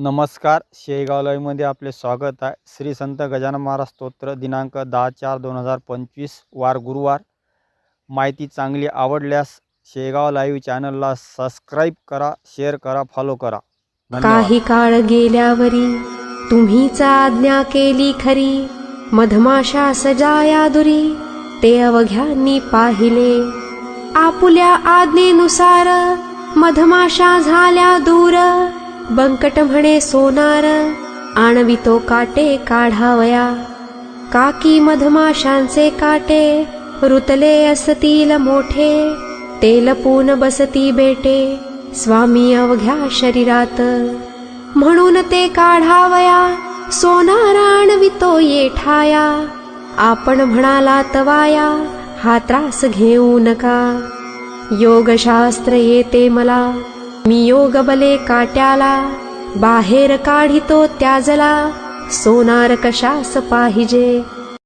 नमस्कार शेगाव लाईव्हमध्ये आपले स्वागत आहे. श्री संत गजानन महाराज स्तोत्र दिनांक दहा चार दोन हजार पंचवीस वार गुरुवार. माहिती चांगली आवडल्यास शेगाव लाईव्ह चॅनलला सबस्क्राईब करा शेअर करा फॉलो करा. काही काळ गेल्यावरी तुम्हीच आज्ञा केली खरी. मधमाशा सजाया दुरी ते अवघ्यांनी पाहिले. आपुल्या आज्ञेनुसार मधमाशा झाल्या दूर. बंकट म्हणे सोनार आणवितो काटे काढावया. काकी मधमाशांचे काटे रुतले असतील मोठे. तेलपून बसती बेटे स्वामी अवघ्या शरीरात. म्हणून ते काढावया सोनार आणवितो येठाया. आपण म्हणाला तवाया हा त्रास घेऊ नका. योगशास्त्र येते मला मी योग बले काट्याला बाहेर काढितो त्याजला सोनार कशास पाहिजे?